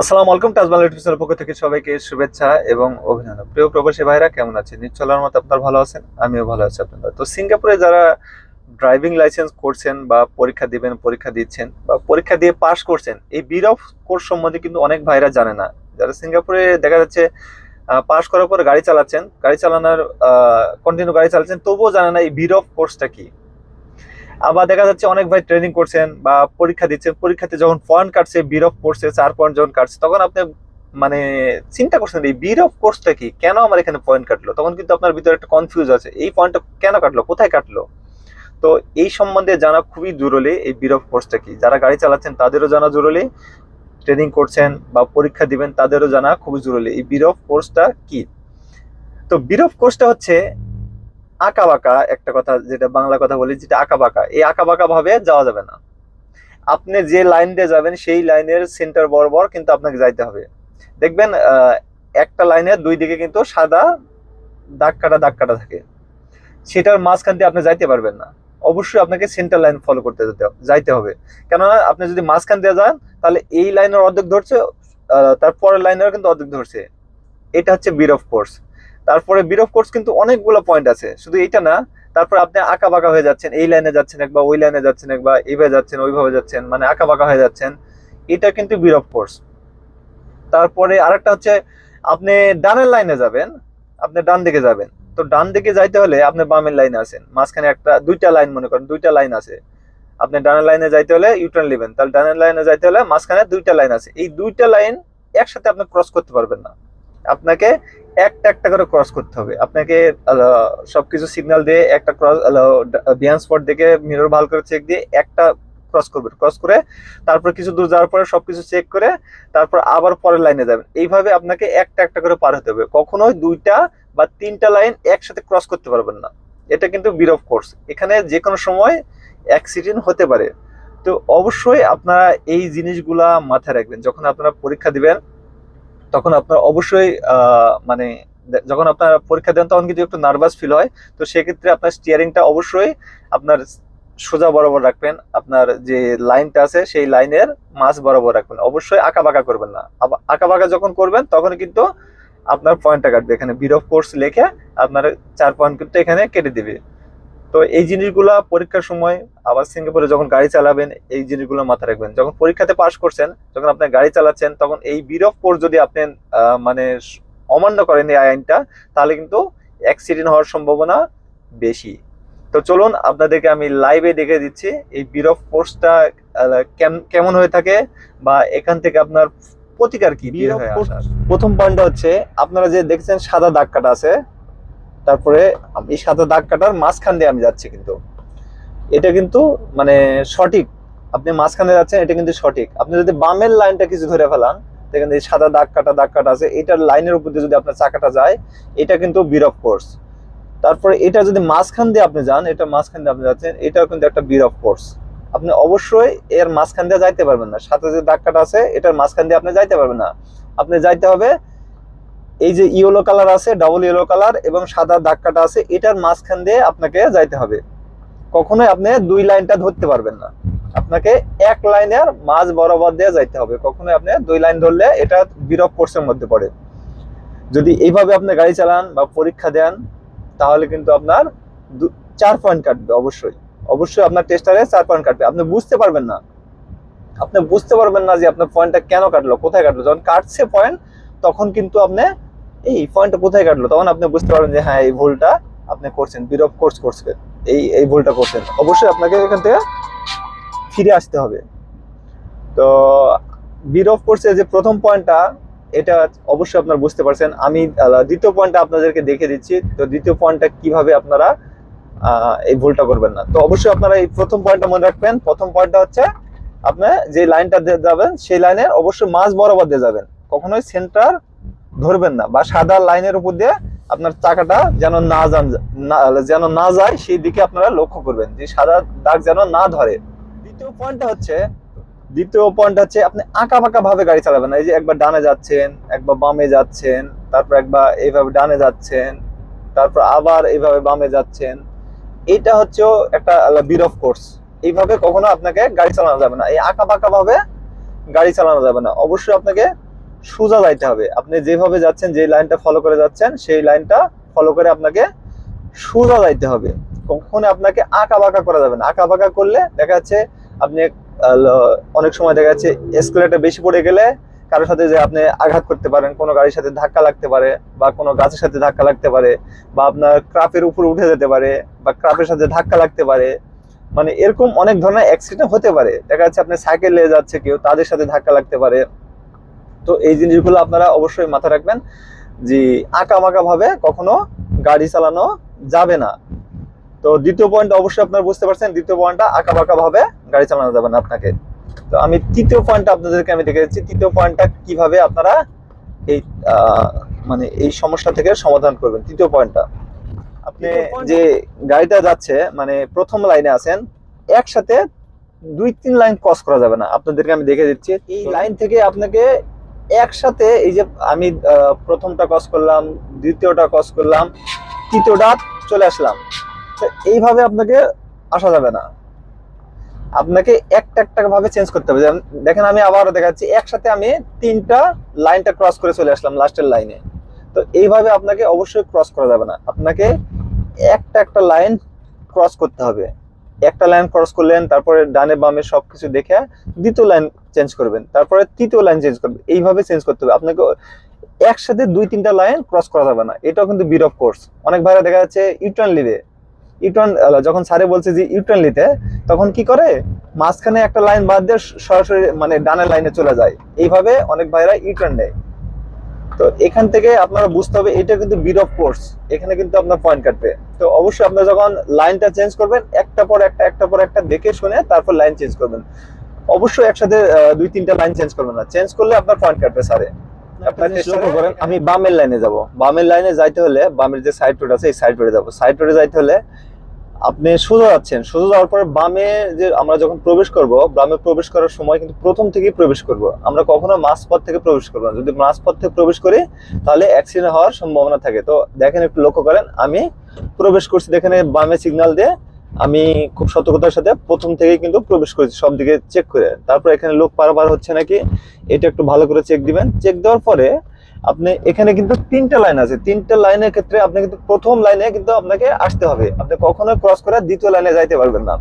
আসসালামু আলাইকুম তাজমাল ইউটিউবের পক্ষ থেকে সবাইকে শুভেচ্ছা এবং অভিনন্দন। প্রিয় প্রবাসী ভাইরা, কেমন আছেন? নিশ্চলার মতো আপনার ভালো আছেন, আমিও ভালো আছি আপনাদের। তো সিঙ্গাপুরে যারা ড্রাইভিং লাইসেন্স করছেন বা পরীক্ষা দিবেন, পরীক্ষা দিচ্ছেন বা পরীক্ষা দিয়ে পাশ করছেন, এই বির অফ কোর্স সম্বন্ধে কিন্তু অনেক ভাইরা জানে না। যারা সিঙ্গাপুরে দেখা যাচ্ছে পাশ করার পর গাড়ি চালাচ্ছেন, গাড়ি চালানোর কন্টিনিউ গাড়ি চালাচ্ছেন, তবুও জানে না এই বির অফ কোর্সটা কি। আবার দেখা যাচ্ছে অনেক ভাই ট্রেনিং করছেন বা পরীক্ষা দিচ্ছেন। পরীক্ষাতে যখন পয়েন্ট কাটছে বির অফ কোর্সে চার পয়েন্ট যখন কাটছে, তখন আপনি মানে চিন্তা করছেন এই বির অফ কোর্সটা কি? কেন আমার এখানে পয়েন্ট কাটলো? তখন কিন্তু আপনার ভিতরে একটা কনফিউজ আছে। এই পয়েন্টটা কেন কাটলো? কোথায় কাটলো? তো এই সম্বন্ধে জানা খুবই জরুরি, এই বির অফ কোর্সটা কি? যারা গাড়ি চালাচ্ছেন, তাদেরও জানা জরুরি। ট্রেনিং করছেন বা পরীক্ষা দিবেন, তাদেরও জানা খুবই জরুরি, এই বির অফ কোর্সটা কি? তো বির অফ কোর্সটা হচ্ছে আঁকা বাঁকা, একটা কথা যেটা বাংলা কথা বলি, যেটা আঁকা বাঁকা, এই আঁকা বাঁকা ভাবে যাওয়া যাবে না। আপনি যে লাইন দিয়ে যাবেন, সেই লাইনের সেন্টার বরাবর কিন্তু আপনাকে যাইতে হবে। দেখবেন একটা লাইনের দুই দিকে কিন্তু সাদা দাগ কাটা দাগ কাটা থাকে। সেটার মাঝখান দিয়ে আপনি যাইতে পারবেন না। অবশ্যই আপনাকে সেন্টার লাইন ফলো করতে যেতে যাইতে হবে। কেননা আপনি যদি মাঝখান দিয়ে যান, তাহলে এই লাইনের অর্ধেক ধরছে তারপরের লাইনের কিন্তু অর্ধেক ধরছে। এটা হচ্ছে বির অফ কোর্স তারপরে বির অফ কোর্স কিন্তু অনেকগুলো পয়েন্ট আছে। শুধু এটা না, তারপর আপনি আঁকা বাঁকা হয়ে যাচ্ছেন, এই লাইনে যাচ্ছেন একবার, ওই লাইনে যাচ্ছেন একবার, এইভাবে যাচ্ছেন, ওইভাবে যাচ্ছেন মানে আঁকা বাঁকা হয়ে যাচ্ছেন। এটা কিন্তু বির অফ কোর্স তারপরে আরেকটা হচ্ছে, আপনি ডানের লাইনে যাবেন, আপনি ডান দিকে যাবেন। তো ডান দিকে যাইতে হলে আপনি বামের লাইনে আছেন মাঝখানে একটা, দুইটা লাইন মনে করেন, দুইটা লাইন আছে। আপনি ডানের লাইনে যাইতে হলে ইউটার্ন নেবেন। তাহলে ডানের লাইনে যাইতে হলে মাঝখানে দুইটা লাইন আছে। এই দুইটা লাইন একসাথে আপনি ক্রস করতে পারবেন না। আপনাকে একটা একটা করে ক্রস করতে হবে। আপনাকে সবকিছু সিগন্যাল দিয়ে একটা ক্রস বিয়ান স্পট দেখে মিরর ভালো করে চেক দিয়ে একটা ক্রস করবেন। ক্রস করে তারপর কিছু দূর যাওয়ার পরে সবকিছু চেক করে তারপর আবার পরের লাইনে যাবেন। এইভাবে আপনাকে একটা একটা করে পার হতে হবে। কখনোই দুইটা বা তিনটা লাইন একসাথে ক্রস করতে পারবেন না। এটা কিন্তু বির অফ কোর্স এখানে যে কোনো সময় অ্যাক্সিডেন্ট হতে পারে। তো অবশ্যই আপনারা এই জিনিসগুলা মাথায় রাখবেন। যখন আপনারা পরীক্ষা দিবেন তখন আপনার অবশ্যই মানে যখন আপনার পরীক্ষা দেন তখন কিন্তু একটু নার্ভাস ফিল হয়। তো সেক্ষেত্রে আপনার স্টিয়ারিংটা অবশ্যই আপনার সোজা বরাবর রাখবেন। আপনার যে লাইনটা আছে সেই লাইনের মাঝ বরাবর রাখবেন। অবশ্যই আঁকা বাঁকা করবেন না। আঁকা বাঁকা যখন করবেন তখন কিন্তু আপনার পয়েন্টটা কাটবে। এখানে বির অফ কোর্স লিখে আপনার চার পয়েন্ট কিন্তু এখানে কেটে দিবে। তো এই জিনিসগুলা পরীক্ষার সময় আবার সিঙ্গাপুরে যখন গাড়ি চালাবেন এই জিনিসগুলো মাথায় রাখবেন যখন পরীক্ষাতে পাশ করছেন যখন আপনি গাড়ি চালাচ্ছেন তখন এই বির অফ কোর্স যদি আপনি মানে অমান্য করেন এই আইনটা তাহলে কিন্তু অ্যাক্সিডেন্ট হওয়ার সম্ভাবনা বেশি তো চলুন আপনাদেরকে আমি লাইভে দেখে দিচ্ছি এই বির অফ কোর্সটা কেমন হয়ে থাকে বা এখান থেকে আপনার প্রতিকার কি? প্রথম পয়েন্টটা হচ্ছে আপনারা যে দেখছেন সাদা দাগ কাটা আছে তারপরে আমি সাদা দাগ কাটার মাঝখান দিয়ে আমি যাচ্ছি কিন্তু। এটা কিন্তু মানে সঠিক। আপনি মাঝখানে যাচ্ছেন, এটা কিন্তু সঠিক। আপনি যদি বামের লাইনটা কিছু ধরে ফেলান, দেখেন এই সাদা দাগ কাটা দাগ কাটা আছে, এটার লাইনের উপর দিয়ে যদি আপনার চাকাটা যায়, এটা কিন্তু বির অফ কোর্স তারপরে এটা যদি মাঝখান দিয়ে আপনি যান, এটা মাঝখান দিয়ে আপনি যাচ্ছেন, এটাও কিন্তু একটা বির অফ কোর্স আপনি অবশ্যই এর মাঝখান দিয়ে যাইতে পারবেন না। সাথে যে দাগ কাটা আছে, এটার মাঝখান দিয়ে আপনি যাইতে পারবেন না। আপনি যাইতে হবে এই যে ইয়েলো কালার আছে ডাবল ইয়েলো কালার এবং সাদা দাগ কাটা আছে, এটার মাঝখান দিয়ে আপনাকে যাইতে হবে। কখনোই আপনি দুই লাইনটা ধরতে পারবেন না। আপনাকে এক লাইনের মাঝ বরাবর দিয়ে যাইতে হবে। কখনোই আপনি দুই লাইন ধরলে এটা বিরূপ কোর্সের মধ্যে পড়ে। যদি এইভাবে আপনি গাড়ি চালান বা পরীক্ষা দেন, তাহলে কিন্তু আপনার চার পয়েন্ট কাটবে অবশ্যই। অবশ্যই আপনার টেস্টারে চার পয়েন্ট কাটবে। আপনি বুঝতে পারবেন না। আপনি বুঝতে পারবেন না যে আপনার পয়েন্টটা কেন কাটলো, কোথায় কাটলো। যখন কাটছে পয়েন্ট তখন কিন্তু আপনি এই পয়েন্টটা কোথায় কাটলো? তখন আপনি বুঝতে পারবেন যে হ্যাঁ এই ভুলটা আপনি করছেন, বিরূপ কোর্স করছেন এই এই ভুলটা করছেন। অবশ্যই আপনাকে এখান থেকে ফিরে আসতে হবে। তো, বিরূপ কোর্সের যে প্রথম পয়েন্টটা এটা অবশ্যই আপনারা বুঝতে পারছেন। আমি দ্বিতীয় পয়েন্টটা আপনাদেরকে দেখে দিচ্ছি। তো, দ্বিতীয় পয়েন্টটা কীভাবে আপনারা এই ভুলটা করবেন না। তো, অবশ্যই আপনারা এই প্রথম পয়েন্টটা মনে রাখবেন। প্রথম পয়েন্টটা হচ্ছে, আপনি যে লাইনটা দিয়ে যাবেন, সেই লাইনের অবশ্যই মাঝ বরাবর দিয়ে যাবেন। কখনোই সেন্টার ধরবেন না বা সাদা লাইনের উপর দিয়ে আপনার চাকাটা যেন না যান যেন না যায়, সেই দিকে আপনারা লক্ষ্য করবেন যে সাদা দাগ যেন না ধরে। দ্বিতীয় পয়েন্টটা হচ্ছে, দ্বিতীয় পয়েন্ট হচ্ছে আপনি আঁকা বাঁকা ভাবে গাড়ি চালাবেন এই যে একবার ডানে যাচ্ছেন, একবার বামে যাচ্ছেন, তারপর একবার এইভাবে ডানে যাচ্ছেন, তারপর আবার এইভাবে বামে যাচ্ছেন। এটা হচ্ছে একটা বির অফ কোর্স এইভাবে কখনো আপনাকে গাড়ি চালানো যাবে না। এই আঁকা বাঁকা ভাবে গাড়ি চালানো যাবে না। অবশ্যই আপনাকে সোজা যাইতে হবে। আপনি যেভাবে যাচ্ছেন, যে লাইনটা ফলো করে যাচ্ছেন, সেই লাইনটা ফলো করে আপনাকে সোজা যাইতে হবে। কখনো আপনাকে আঁকা বাঁকা করা যাবে না। আঁকা বাঁকা করলে দেখা যাচ্ছে আপনি অনেক সময় দেখা যাচ্ছে স্কুলেটা বেশি পড়ে গেলে কারোর সাথে যে আপনি আঘাত করতে পারেন, কোনো গাড়ির সাথে ধাক্কা লাগতে পারে বা কোনো গাছের সাথে ধাক্কা লাগতে পারে বা আপনার ক্রাফের উপর উঠে যেতে পারে বা ক্রাফের সাথে ধাক্কা লাগতে পারে। মানে এরকম অনেক ধরনের অ্যাক্সিডেন্ট হতে পারে। দেখা যাচ্ছে আপনি সাইকেল নিয়ে যাচ্ছে কেউ, তাদের সাথে ধাক্কা লাগতে পারে। তো এই জিনিসগুলো আপনারা অবশ্যই মাথায় রাখবেন যে আঁকা মাকা ভাবে কখনো গাড়ি চালানো যাবে না। তো দ্বিতীয় পয়েন্ট অবশ্যই আপনারা বুঝতে পারছেন দ্বিতীয় পয়েন্টটা আঁকা বাঁকা ভাবে গাড়ি চালানো যাবে না আপনাকে। তো আমি তৃতীয় পয়েন্টটা আপনাদেরকে আমি দেখে দিচ্ছি তৃতীয় পয়েন্টটা কীভাবে আপনারা এই মানে এই সমস্যা থেকে সমাধান করবেন। তৃতীয় পয়েন্টটা আপনি যে গাড়িটা যাচ্ছে মানে প্রথম লাইনে আছেন একসাথে দুই তিন লাইন ক্রস করা যাবে না। আপনাদেরকে আমি দেখে দিচ্ছি। এই লাইন থেকে আপনাকে একসাথে এই যে আমি প্রথমটা ক্রস করলাম, দ্বিতীয়টা ক্রস করলাম, তৃতীয়টা চলে আসলাম। এইভাবে আপনাকে আসা যাবে না। আপনাকে একটা একটা ভাবে চেঞ্জ করতে হবে। দেখেন, আমি আবারও দেখাচ্ছি, একসাথে আমি তিনটা লাইনটা ক্রস করে চলে আসলাম লাস্টের লাইনে। তো এইভাবে আপনাকে অবশ্যই ক্রস করা যাবে না। আপনাকে একটা একটা লাইন ক্রস করতে হবে। একটা লাইন ক্রস করলেন, তারপরে ডানে বামে সবকিছু দেখে দ্বিতীয় লাইন চেঞ্জ করবেন, তারপরে তৃতীয় লাইন চেঞ্জ করবেন, এইভাবে চেঞ্জ করতে হবে। আপনাকে একসাথে দুই তিনটা লাইন ক্রস করা যাবে না। এটাও কিন্তু বিট কোর্স অনেক ভাইরা দেখা যাচ্ছে ইউটার্ন লিবে ইউটার্ন যখন স্যারে বলছে যে ইউটার্ন লিতে তখন কি করে? মাঝখানে একটা লাইন বাদ দিয়ে সরাসরি মানে ডানের লাইনে চলে যায়। এইভাবে অনেক ভাইরা ইউটার্ন নেয়। তো এখান থেকে আপনারা বুঝতে হবে এটা কিন্তু বিট অফ কোর্স এখানে কিন্তু আপনার পয়েন্ট কাটবে। তো অবশ্যই আপনারা যখন লাইনটা চেঞ্জ করবেন একটা পর একটা একটা পর একটা দেখে শুনে তারপর লাইন চেঞ্জ করবেন। অবশ্যই একসাথে দুই তিনটা লাইন চেঞ্জ করবেন না। চেঞ্জ করলে আপনার পয়েন্ট কাটবে স্যারে করেন আমি বামের লাইনে যাব। বামের লাইনে যাইতে হলে বামের যে সাইড রোড আছে এই সাইড রোডে যাব। সাইড রোডে যাইতে হলে আপনি সোজা যাচ্ছেন। সোজা যাওয়ার পরে বামে যে আমরা যখন প্রবেশ করব, বামে প্রবেশ করার সময় কিন্তু প্রথম থেকেই প্রবেশ করব। আমরা কখনো মাঝপথ থেকে প্রবেশ করব না। যদি মাঝপথ থেকে প্রবেশ করি, তাহলে অ্যাক্সিডেন্ট হওয়ার সম্ভাবনা থাকে। তো দেখেন একটু লক্ষ্য করেন, আমি প্রবেশ করছি দেখেন বামে সিগন্যাল দিয়ে। আমি খুব সতর্কতার সাথে প্রথম থেকেই কিন্তু প্রবেশ করেছি, সব দিকে চেক করে। তারপর এখানে লোক পারাপার হচ্ছে নাকি? এটা একটু ভালো করে চেক দিবেন। চেক দেওয়ার পরে আপনি এখানে কিন্তু তিনটা লাইন আছে। তিনটা লাইনের ক্ষেত্রে আপনি কিন্তু প্রথম লাইনে কিন্তু আপনাকে আসতে হবে। আপনি কখনো ক্রস করে দ্বিতীয় লাইনে যাইতে পারবেন না।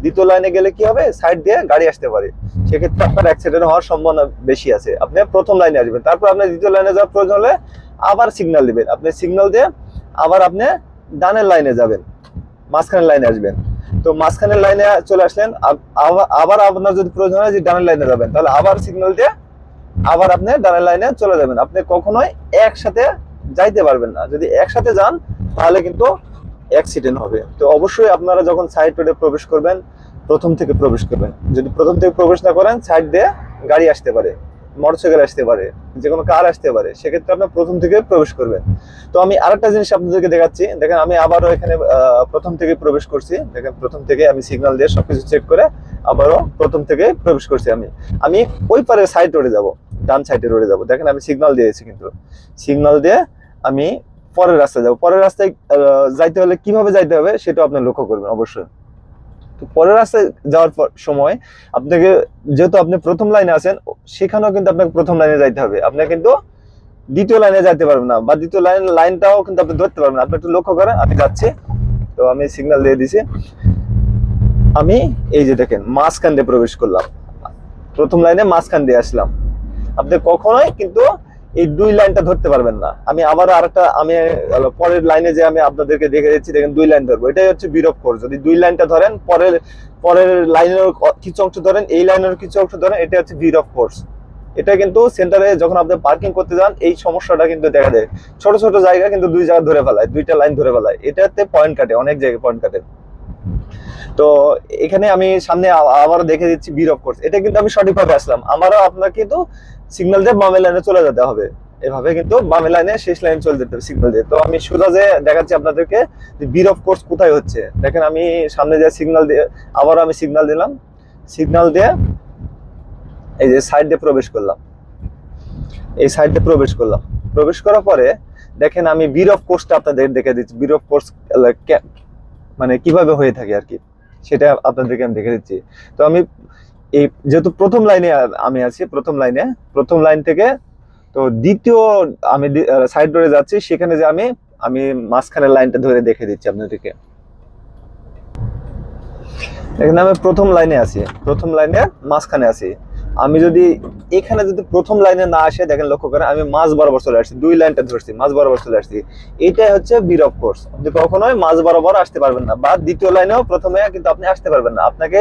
দ্বিতীয় লাইনে গেলে কি হবে? সাইড দিয়ে গাড়ি আসতে পারে। সেক্ষেত্রে আপনার অ্যাক্সিডেন্ট হওয়ার সম্ভাবনা বেশি আছে। আপনি প্রথম লাইনে আসবেন। তারপর আপনি দ্বিতীয় লাইনে যাওয়ার প্রয়োজন হলে আবার সিগন্যাল দিবেন। আপনি সিগন্যাল দিয়ে আবার আপনি ডানের লাইনে যাবেন। মাঝখানের লাইনে আসবেন। তো মাঝখানের লাইনে চলে আসলেন। আবার- আপনার যদি প্রয়োজন হয় যে ডানের লাইনে যাবেন, তাহলে আবার সিগন্যাল দিয়ে আবার আপনি ডানের লাইনে চলে যাবেন। আপনি কখনোই একসাথে যাইতে পারবেন না। যদি একসাথে যান, তাহলে কিন্তু অ্যাক্সিডেন্ট হবে। তো অবশ্যই আপনারা যখন সাইড রোডে প্রবেশ করবেন, প্রথম থেকে প্রবেশ করবেন। যদি প্রথম থেকে প্রবেশ না করেন সাইড দিয়ে গাড়ি আসতে পারে। মোটরসাইকেল আসতে পারে যে কোনো কার আসতে পারে, সেক্ষেত্রে আপনার প্রথম থেকে প্রবেশ করবেন। তো আমি আরেকটা জিনিস আপনাদেরকে দেখাচ্ছি, দেখেন আমি আবারও এখানে প্রথম থেকে প্রবেশ করছি, দেখেন প্রথম থেকে আমি সিগন্যাল দিয়ে সবকিছু চেক করে আবারও প্রথম থেকে প্রবেশ করছি আমি। আমি ওই পারে সাইড রোডে যাব, ডান সাইডে রোডে যাব। দেখেন আমি সিগন্যাল দিয়েছি কিন্তু। সিগন্যাল দিয়ে আমি পরের রাস্তায় যাব। পরের রাস্তায় যাইতে হলে কীভাবে যাইতে হবে সেটা আপনি লক্ষ্য করবেন অবশ্যই। তো পরের রাস্তায় যাওয়ার সময় আপনাকে যেহেতু আপনি প্রথম লাইনে আছেন, সেখানেও কিন্তু আপনাকে প্রথম লাইনে যাইতে হবে। আপনি কিন্তু দ্বিতীয় লাইনে যাইতে পারবেন না বা দ্বিতীয় লাইন লাইনটাও কিন্তু আপনি ধরতে পারবেন আপনি একটু লক্ষ্য করেন, আমি যাচ্ছি। তো আমি সিগন্যাল দিয়ে দিছি। আমি এই যে দেখেন, মাঝখান দিয়ে প্রবেশ করলাম। প্রথম লাইনে মাঝখান দিয়ে আসলাম। আপনি কখনোই কিন্তু এই দুই লাইনটা ধরতে পারবেন না। আমি আবারও আরেকটা, আমি পরের লাইনে যে আমি আপনাদেরকে দেখে দিচ্ছি দেখেন দুই লাইন ধরবো। এটাই হচ্ছে বিরোধ কোর্স যদি দুই লাইনটা ধরেন, পরের পরের লাইনের কিছু অংশ ধরেন, এই লাইনের কিছু অংশ ধরেন এটা হচ্ছে অফ কোর্স এটা কিন্তু সেন্টারে যখন আপনি পার্কিং করতে যান, এই সমস্যাটা কিন্তু দেখা দেয়। ছোট ছোট জায়গা কিন্তু দুই জায়গা ধরে ফেলায়, দুইটা লাইন ধরে ফেলায়। এটাতে পয়েন্ট কাটে, অনেক জায়গায় পয়েন্ট কাটে। তো এখানে আমি সামনে আ- আবারও দেখে দিচ্ছি বির অফ কোর্স এটা কিন্তু আমি সঠিকভাবে আসলাম। আমারও আপনার কিন্তু সিগন্যাল দিয়ে বামে লাইনে চলে যেতে হবে। এভাবে কিন্তু বামে লাইনে শেষ লাইন চলে যেতে হবে সিগন্যাল দিয়ে। তো আমি সোজা যে দেখাচ্ছি আপনাদেরকে যে বির অফ কোর্স কোথায় হচ্ছে। দেখেন আমি সামনে যে সিগন্যাল দিয়ে, আবারও আমি সিগন্যাল দিলাম। সিগন্যাল দিয়ে এই যে সাইড দিয়ে প্রবেশ করলাম। এই সাইড দিয়ে প্রবেশ করলাম। প্রবেশ করার পরে দেখেন আমি বির অফ কোর্সটা আপনাদের দেখে দিচ্ছি। বির অফ কোর্স মানে কীভাবে হয়ে থাকে আর কি। সেটা আপনাদেরকে আমি দেখে দিচ্ছি। তো আমি এই যেহেতু প্রথম লাইনে আমি আছি, প্রথম লাইনে, প্রথম লাইন থেকে তো দ্বিতীয় আমি সাইড ডোরে যাচ্ছি, সেখানে যে আমি আমি মাঝখানের লাইনটা ধরে দেখে দিচ্ছি আপনাদেরকে। এখানে আমি প্রথম লাইনে আছি, প্রথম লাইনে মাঝখানে আছি। আমি যদি এখানে যদি প্রথম লাইনে না আসে, দেখেন লক্ষ্য করেন, আমি মাঝ বরাবর চলে আসছি, দুই লাইনটা ধরছি, মাঝ বরাবর চলে আসছি। এটাই হচ্ছে বির কোর্স আপনি কখনোই মাঝ বরাবর আসতে পারবেন না, বা দ্বিতীয় লাইনেও প্রথমে কিন্তু আপনি আসতে পারবেন না। আপনাকে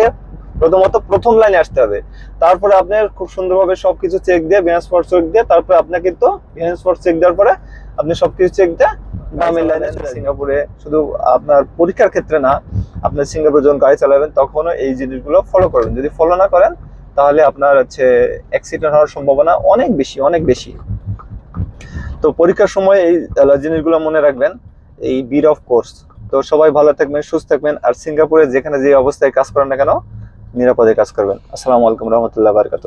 প্রথমত প্রথম লাইনে আসতে হবে। তারপরে আপনার খুব সুন্দরভাবে সবকিছু চেক দিয়ে ব্যালেন্স ফর চেক দিয়ে, তারপরে আপনাকে কিন্তু ব্যালেন্স ফর চেক দেওয়ার পরে আপনি সবকিছু চেক দিয়ে গ্রামের লাইনে সিঙ্গাপুরে শুধু আপনার পরীক্ষার ক্ষেত্রে না, আপনার সিঙ্গাপুরে যখন গাড়ি চালাবেন, তখনও এই জিনিসগুলো ফলো করবেন যদি ফলো না করেন, তাহলে আপনার হচ্ছে অ্যাক্সিডেন্ট হওয়ার সম্ভাবনা অনেক বেশি অনেক বেশি। তো পরীক্ষার সময় এই জিনিসগুলো মনে রাখবেন, এই বির অফ কোর্স তো সবাই ভালো থাকবেন, সুস্থ থাকবেন। আর সিঙ্গাপুরে যেখানে যে অবস্থায় কাজ করেন না কেন নিরাপদে কাজ করবেন। আসসালামু আলাইকুম রহমতুল্লাহ বারকাত